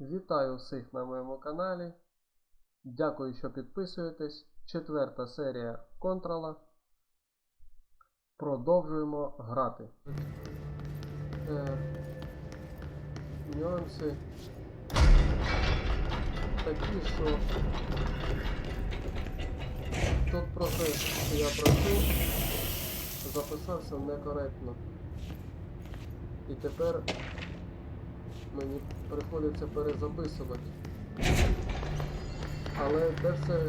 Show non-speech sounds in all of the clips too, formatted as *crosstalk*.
Вітаю всіх на моєму каналі. Дякую, що підписуєтесь. Четверта серія Контрола. Продовжуємо грати. Е, нюанси такі, що тут процес, що я пройшов, записався некоректно. І тепер мені приходиться перезаписувати. Але це все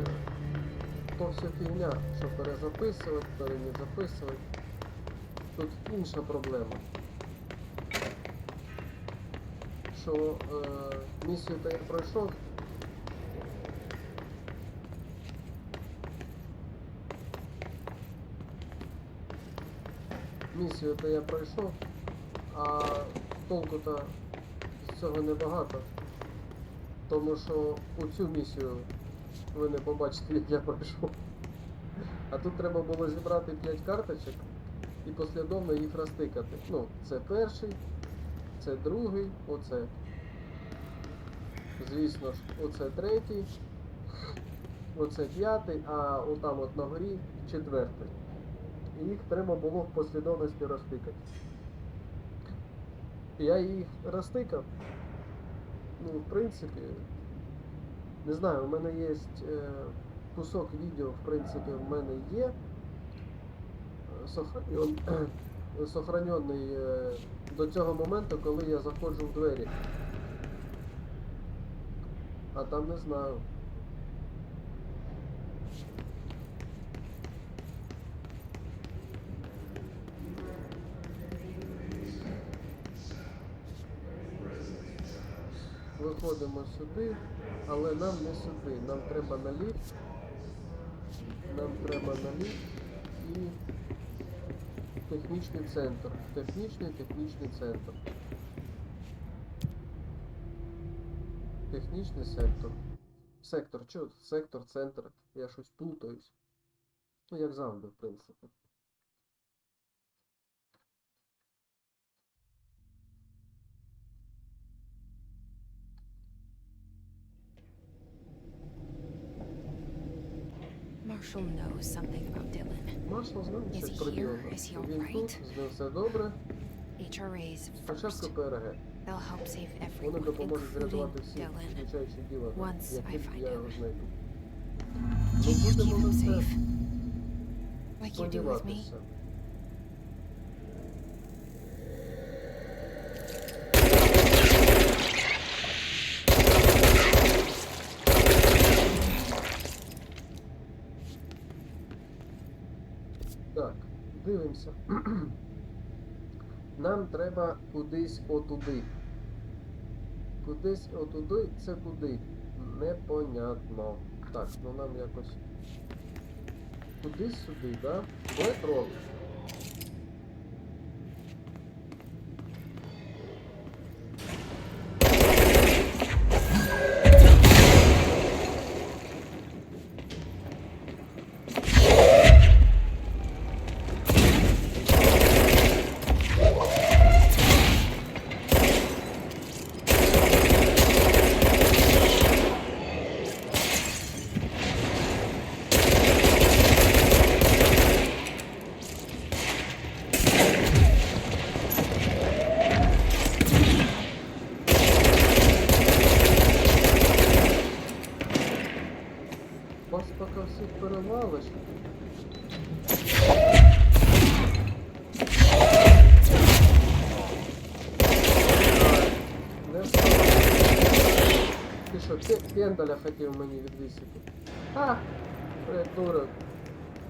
то все фігня, що перезаписувати, пере записувати. Тут інша проблема. Що е, місію то я пройшов. Місію то я пройшов, а толку-то цього небагато. Тому що у цю місію ви не побачите, як я пройшов. А тут треба було зібрати 5 карточок і послідовно їх розтикати. Ну, це перший, це другий, оце. Звісно ж, оце третій, оце п'ятий, а отам от на горі четвертий. І їх треба було в послідовності розтикати. Я їх розтикав. Ну, в принципі, не знаю, у мене є е, кусок відео, в принципі, в мене є. е, *clears throat* Сохранений е, до цього моменту, коли я заходжу в двері. А там не знаю. Виходимо сюди, але нам не сюди. Нам треба на ліфт. Нам треба на ліфт і технічний центр. Технічний технічний центр. Технічний сектор. Сектор, чого? Сектор, центр. Я щось плутаюсь. Ну, як завжди, в принципі. Marshall knows something about Dylan. Маршал знає Is щось he про here? Ділана. Is he Він alright? тут, з ним все добре. HRAs Спочатку first. ПРГ. They'll help save Вони everyone, допоможуть including врятувати всіх, Dylan. включаючи Ділана, Once як I тільки find я його out. знайду. Do you Ми keep будемо him на це safe? Like you do with me? сподіватися. Дивимося. *clears throat* Нам треба кудись отуди. Кудись отуди, це куди? Непонятно. Так, ну нам якось. Кудись сюди, так? да? Метро. Пендаля хотів мені відвісити? А! Придурок.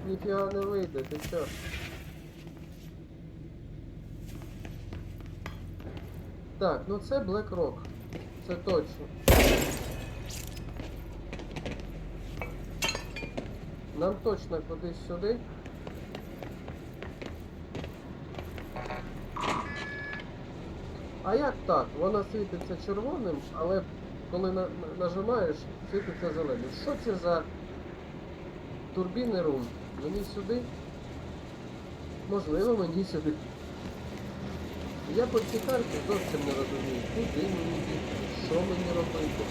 Ніфіга не вийде, ти що? Так, ну це Black Rock. Це точно. Нам точно кудись сюди. А як так? Вона світиться червоним, але коли на, на- нажимаєш, світиться зеленим. Що це за турбіни рум? Мені сюди? Можливо, мені сюди. Я по цій карті зовсім не розумію, куди мені йти, що мені робити.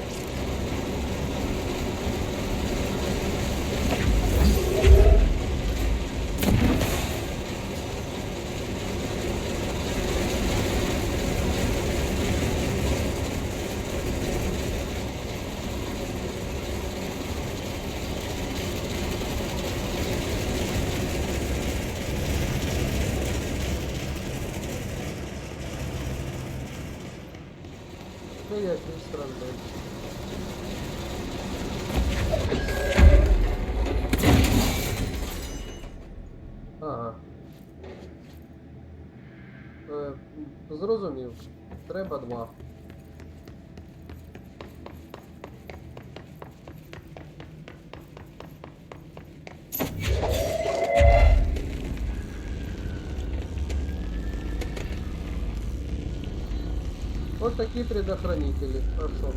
Це якийсь странний. Ага. Е, зрозумів. Треба два. Такие предохранители. Хорошо.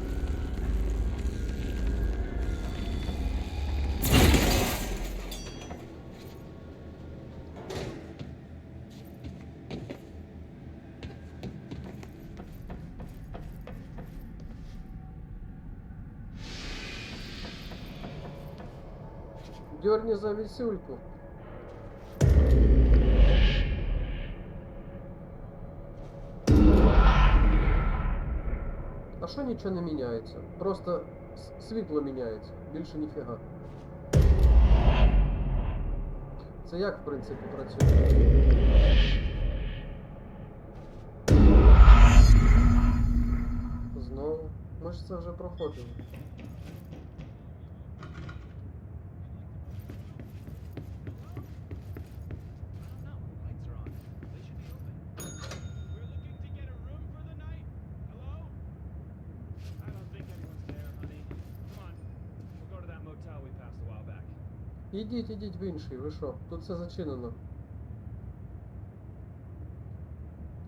Дерни за висюльку. А що нічого не міняється? Просто світло міняється. Більше ніфіга. Це як в принципі працює? Знову. Ми ж це вже проходили. Lights are on. They should be open. We're looking to get a room for the night. Hello? I don't think anyone's there, honey. Come on. We'll go to that motel we passed a while back. Ідіть, ідіть в інший, ви що? Тут все зачинено.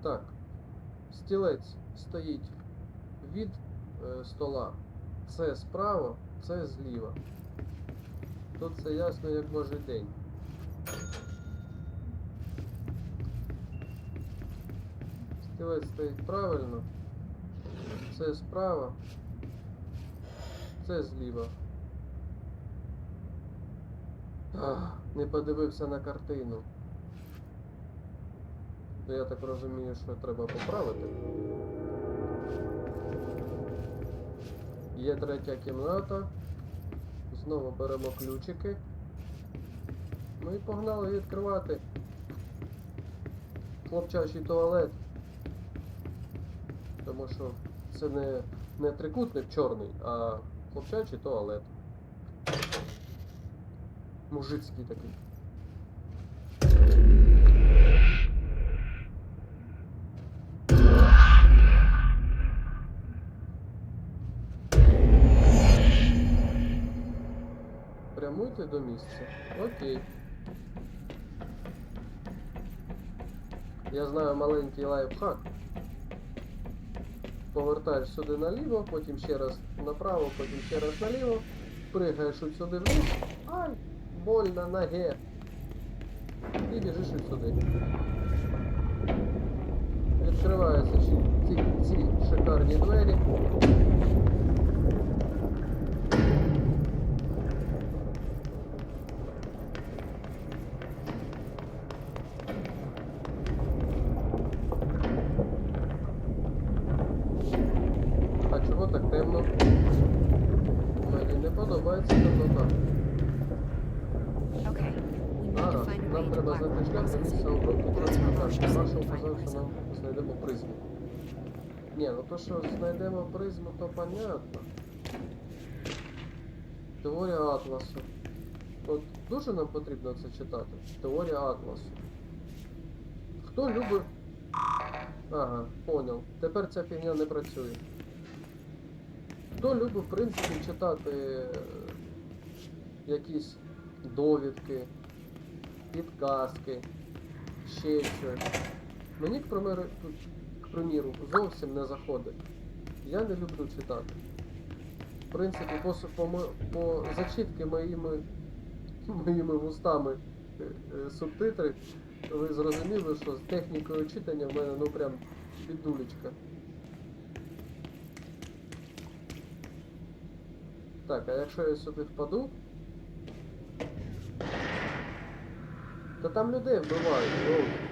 Так. Стілець стоїть від е, стола. Це справа, це зліва. Тут все ясно, як божий день. Стілець стоїть правильно. Це справа. Це зліва. Не подивився на картину. То я так розумію, що треба поправити. Є третя кімната. Знову беремо ключики. Ну і погнали відкривати. Хлопчачий туалет. Тому що це не, не трикутник чорний, а хлопчачий туалет. Мужицький такий. Прямуйте до місця. Окей. Я знаю маленький лайфхак. Повертаєш сюди наліво, потім ще раз направо, потім ще раз наліво. Пригаєш от сюди вниз. Ай! Больно ноге. І біжиш от сюди. Відкриваються ці, ці, ці шикарні двері. А чого так темно? Мені не подобається темнота. Okay. We need to Ага, find a way нам треба знайти шлях до місця обробки That's where трансплантації. Marshall said Маршал we'd find казав, що нам знайдемо призму. Ні, ну то, що знайдемо призму, то понятно. Теорія Атласу. От дуже нам потрібно це читати. Теорія Атласу. Хто любить. Ага, понял. Тепер ця фігня не працює. Хто любить, в принципі, читати е, якісь довідки, підказки, ще щось. Мені, к примеру, тут, к приміру, зовсім не заходить. Я не люблю читати. В принципі, по, по, по зачитки моїми, моїми вустами е, е, субтитри ви зрозуміли, що з технікою читання в мене ну прям бідулечка. Так, а якщо я сюди впаду, то там людей вбивають,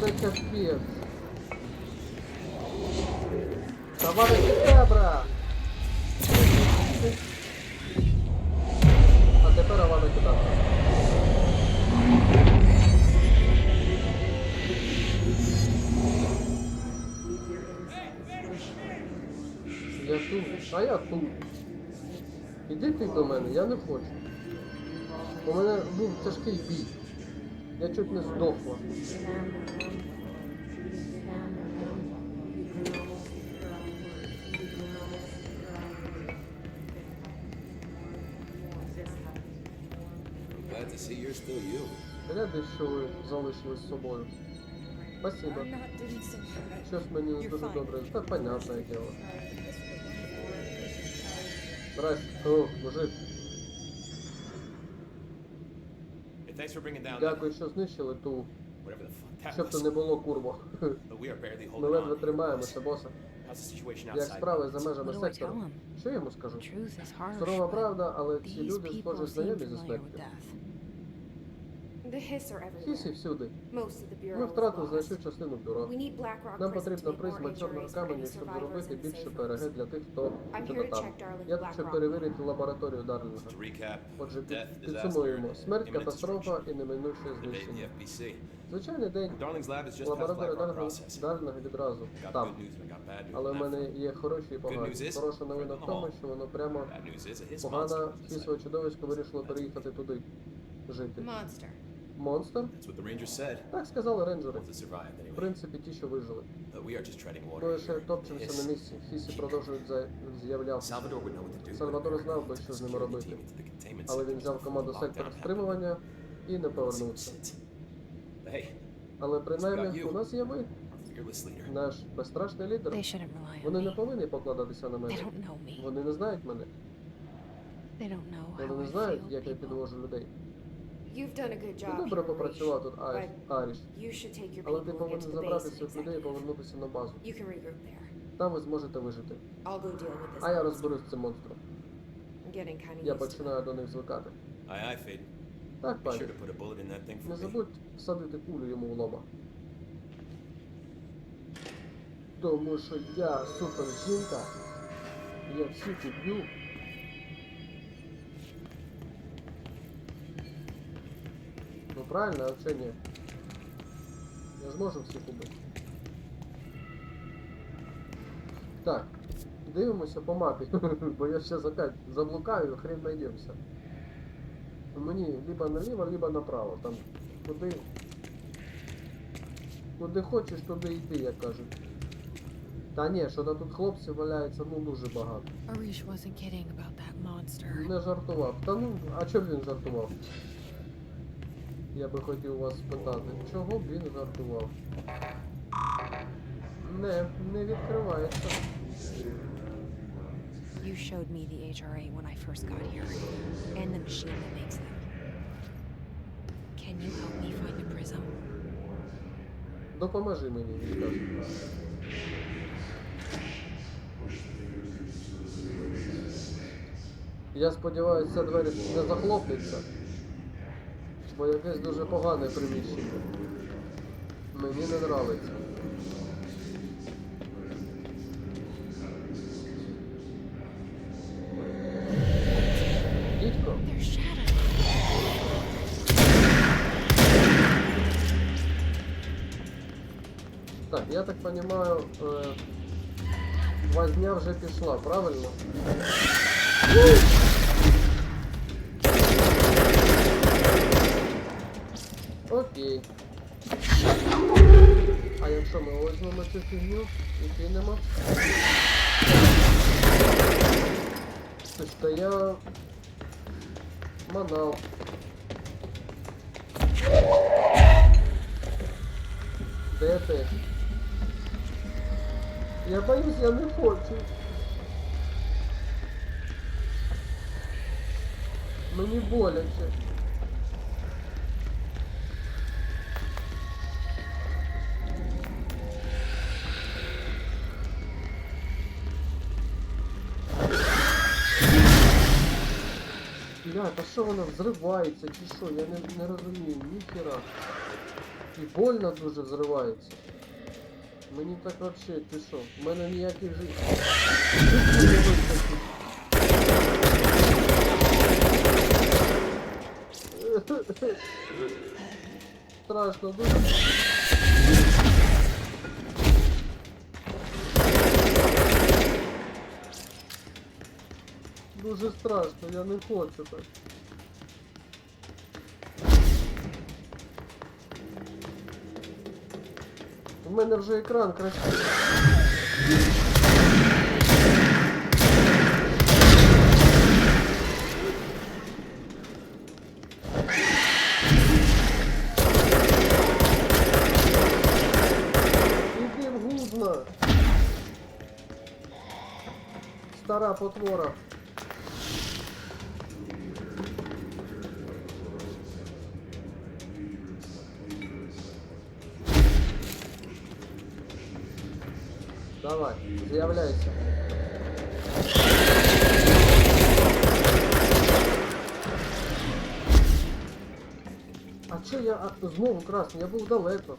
це капець. Товарищи Кабра! А тепер Авана кидати. Я тут, а я тут. Іди ти до мене, я не хочу. У мене був тяжкий бій. Я чуть не здохла. Glad to see you're still you. Радий, що ви залишились з собою. Спасибо. Щось мені не дуже добре. Та понятне діло. Здрасте. О, мужик. Дякую, що знищили ту. Щоб то не було barely Ми ледве тримаємося, боса. Як справи за межами сектору? Що я йому скажу? Сурова правда, але ці люди схоже знайомі зі смертю. death. The hiss are everywhere. Хісі всюди. Most of the bureau Ми втратили значну частину бюро. We need Blackrock Нам потрібна призма чорного каменю, щоб зробити більше safe для тих, хто I'm ще там. check Darling's Я тут щоб перевірити лабораторію Дарлінга. Отже, під- підсумуємо. Смерть, катастрофа і неминуче знищення. Звичайний день. Darling's lab is just past Лабораторія Дарлінга. Дарлінга відразу. Там. good news and I got bad news. Але в мене є хороші і погані. Хороша новина в тому, що воно прямо погана as I чудовисько вирішило переїхати туди. Жити. Monster. Монстр? That's what the Rangers said. Так сказали рейнджери. Ones that survived В anyway. принципі, ті, що вижили. But we are just treading water. Ми лише топчемося на місці. Хісі продовжують за- з'являтися. Salvador would know what to do. Салвадор знав би, що з ними робити. Але він взяв команду сектора стримування і не повернувся. Hey, Але принаймні у нас є fearless leader. наш безстрашний лідер. They shouldn't rely on Вони не me. повинні покладатися на They мене. don't know me. Вони не знають мене. They don't know Вони how не I знають, feel, як я people. підвожу людей. You've done a good Ти job. добре here, попрацював тут, Аріш. Аріш. You should take your Але people ти and get повинен to the base забрати and своїх людей і execute. повернутися на базу. You can regroup there. Там ви зможете вижити. I'll go deal with this. А я monster. розберусь з цим монстром. I'm getting kind of Я used to починаю до них звикати. Aye, aye, Fade. Так, Be пані. sure to put a bullet in that thing Не me. забудь всадити кулю йому в лоба. Тому що я супер жінка. Я всіх уб'ю. Правильно, а чи ні? Я зможу всіх убити. Так, Дивимося по мапі, *laughs* бо я ще опять заблукаю, хрен знайдемося. Мені либо наліво, либо направо. Там куди. Куди хочеш, туди йди, як кажуть. Та ні, що то тут хлопців валяється, ну дуже багато. Не жартував. Та ну, а чого він жартував? Я би хотів вас спитати, чого б він жартував? Не, не відкривається. You showed me the HRA when I first got here, and the machine that makes them. Can you help me find a prism? Допоможи мені, він каже. Я сподіваюся, двері не захлопнеться. Бо якесь дуже погане приміщення. Мені не нравиться. Дідько, так, я так понимаю, е, возня вже пішла, правильно? Окей. А якщо ми візьмемо цю фігню і кинемо? Це ж то я манав. Де ти? Я боюсь, я не хочу. Мені боляче. Бля, та що вона взривається чи що? Я не, не розумію, ніхіра. І больно дуже взривається. Мені так вообще, ти що? У мене ніяких життів. Страшно дуже. Дуже страшно, я не хочу так. У мене вже екран гузна. Стара потвора. З'являйся. А че я а, знову красний? Я був далеко.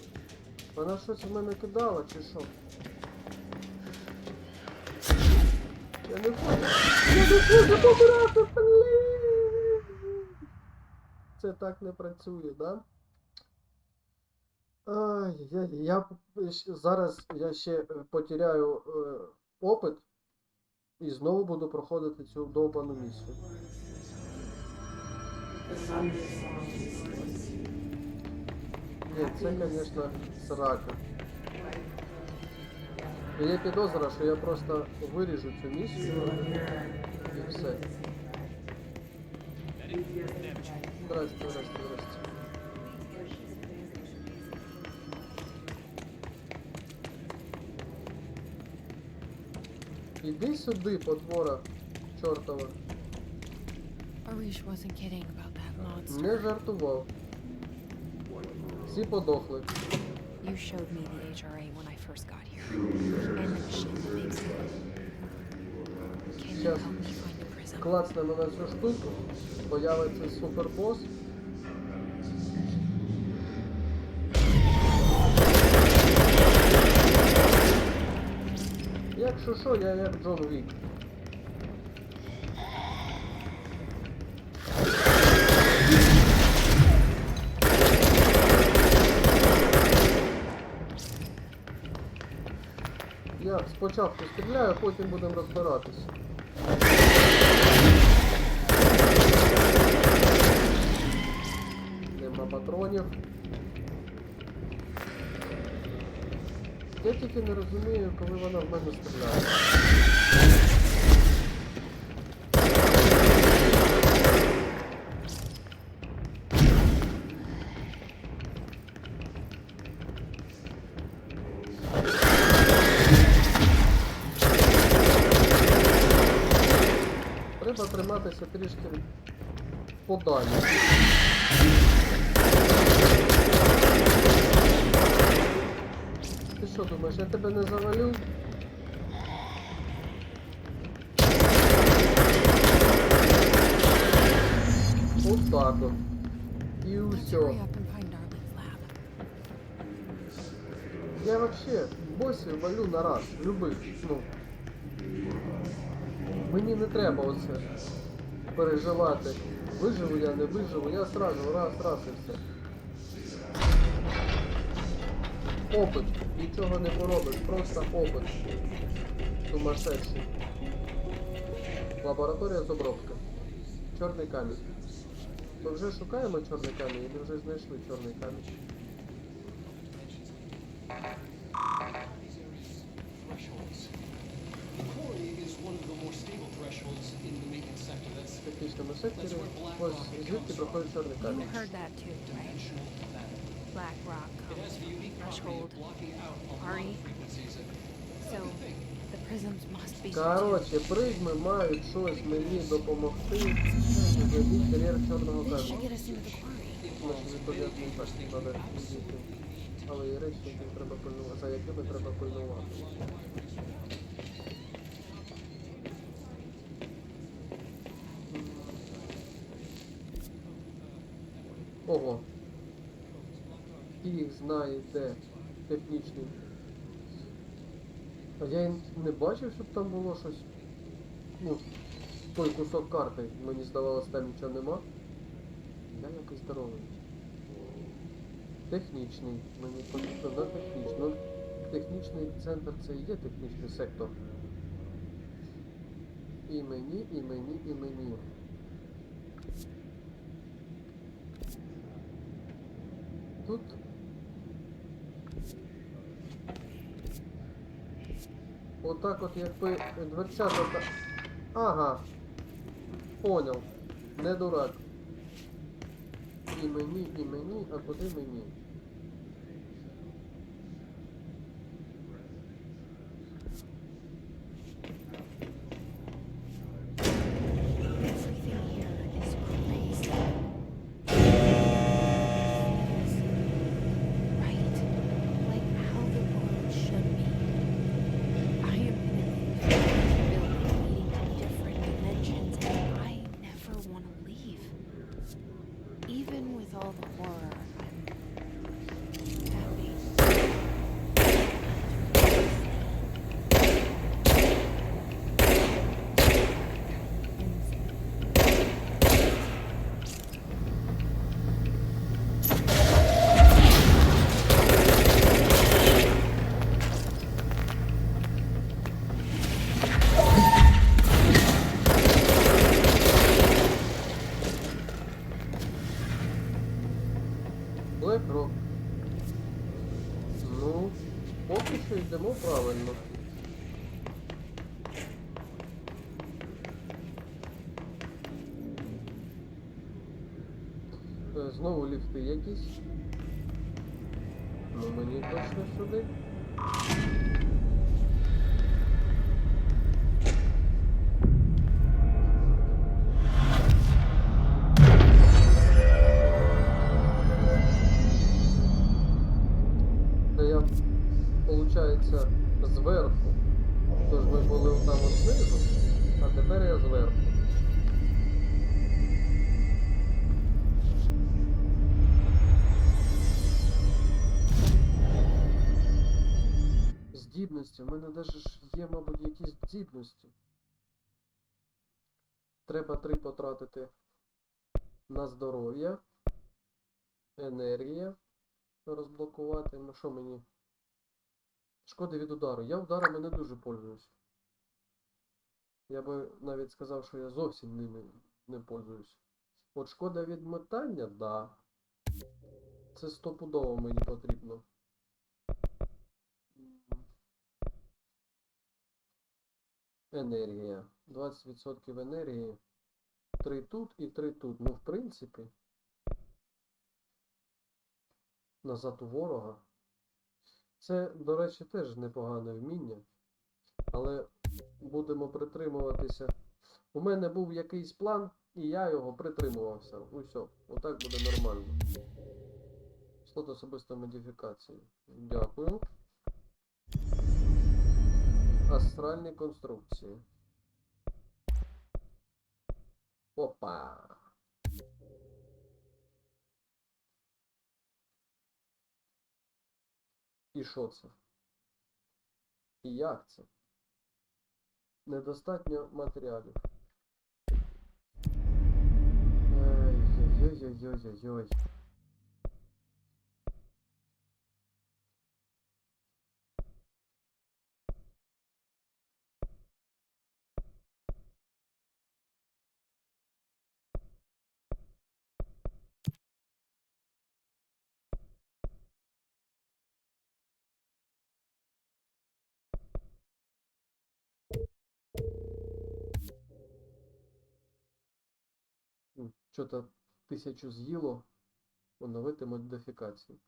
Вона щось в мене кидала чи що? Я не хочу. Я не хочу помирати, блін! Це так не працює, да? Ай, я, я зараз я ще е, потеряю е, опит і знову буду проходити цю довбану місію. Ні, це, звісно, срака. Є підозра, що я просто виріжу цю місію і все. Здрасте, здрасте, здрасте. Іди сюди, потвора чортова. Не жартував. Всі подохли. You showed me the HRA when I first got here, and the machine that makes them. Can you help me find a prism? Клацнемо на цю штуку, появиться супербос. Якщо що, я як Джон Вік. Як спочатку стріляю, потім будемо розбиратись. Нема патронів. Я тільки не розумію, коли вона в мене стріляє. Треба триматися трішки подалі. Ти що думаєш, я тебе не завалю? От так от. І все. Я вообще босів валю на раз, любих, ну. Мені не треба оце переживати. Виживу я, не виживу, я сразу раз, раз і все. Опит, нічого не поробиш, просто опит. Сумасшедший. Лабораторія з обробки. Чорний камінь. То вже шукаємо чорний камінь, і вже знайшли чорний камінь. технічному секторі. Ось звідки проходить чорний камінь. Black rock property threshold. Ari. So the prisms must be too. Призми мають щось мені допомогти кар'єр чорного відійти. Але є речі, які треба пильнувати, за якими треба пильнувати. Ого. Фіг знає де технічний. А я не бачив, щоб там було щось. Ну, той кусок карти. Мені здавалось, там нічого нема. Я якийсь здоровий. Технічний. Мені потрібно на технічну. Технічний центр це і є технічний сектор. І мені, і мені, і мені. Тут. Отак от якби дверцята та... Ага. Понял. Не дурак. І мені, і мені, а куди мені? Знову ліфти якісь. Ну мені точно сюди. Здібності. У мене навіть є, мабуть, якісь здібності. Треба три потратити на здоров'я, енергія розблокувати. Ну що мені? Шкоди від удару. Я ударами не дуже пользуюсь. Я би навіть сказав, що я зовсім ними не пользуюсь. От шкода від метання, да. Це стопудово мені потрібно. Енергія. 20% енергії. 3 тут і 3 тут. Ну, в принципі. Назад у ворога. Це, до речі, теж непогане вміння. Але будемо притримуватися. У мене був якийсь план, і я його притримувався. Усьо. Отак буде нормально. Слот особистої модифікації. Дякую. Астральні конструкції. Опа. І що це? І як це? Недостатньо матеріалів. Ой-ой-ой-ой-ой-ой. Що-то тисячу з'їло. Оновити модифікації.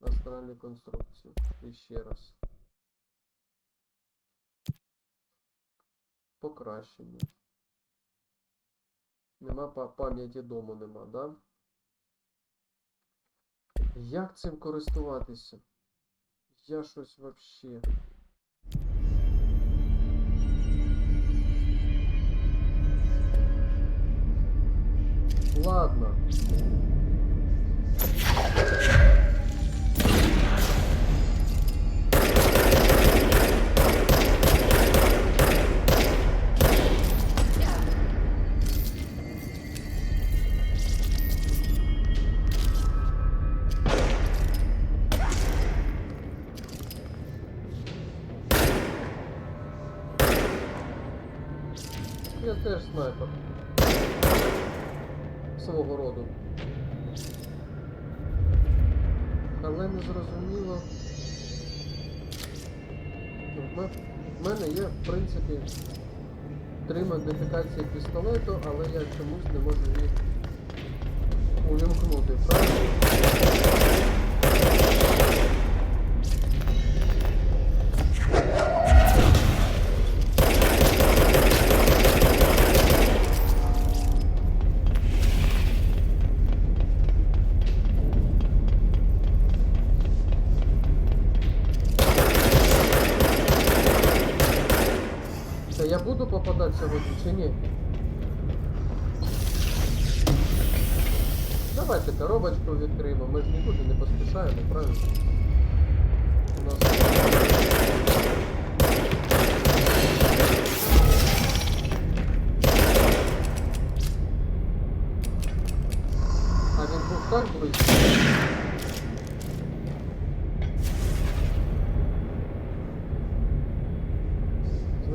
Астральні конструкції. І ще раз. Покращення. Нема пам'яті дому, нема, да? Як цим користуватися? Я щось вообще. Ладно. Я теж снайпер. Свого роду. Але не зрозуміло. В мене є, в принципі, три модифікації пістолету, але я чомусь не можу їх увімкнути, правильно?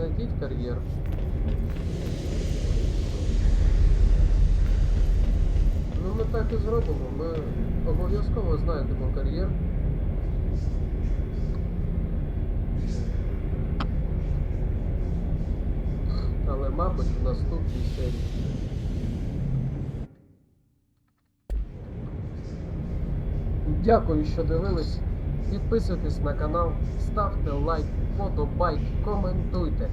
Знайдіть кар'єр. Ну ми так і зробимо. Ми обов'язково знайдемо кар'єр. Але, мабуть, в наступній серії. Дякую, що дивились. Підписуйтесь на канал, ставте лайк, подобайк, коментуйте.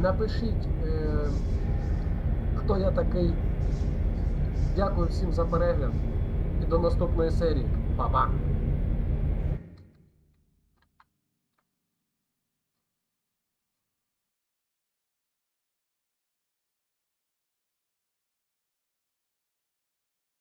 Напишіть, е, хто я такий. Дякую всім за перегляд і до наступної серії. Па-па!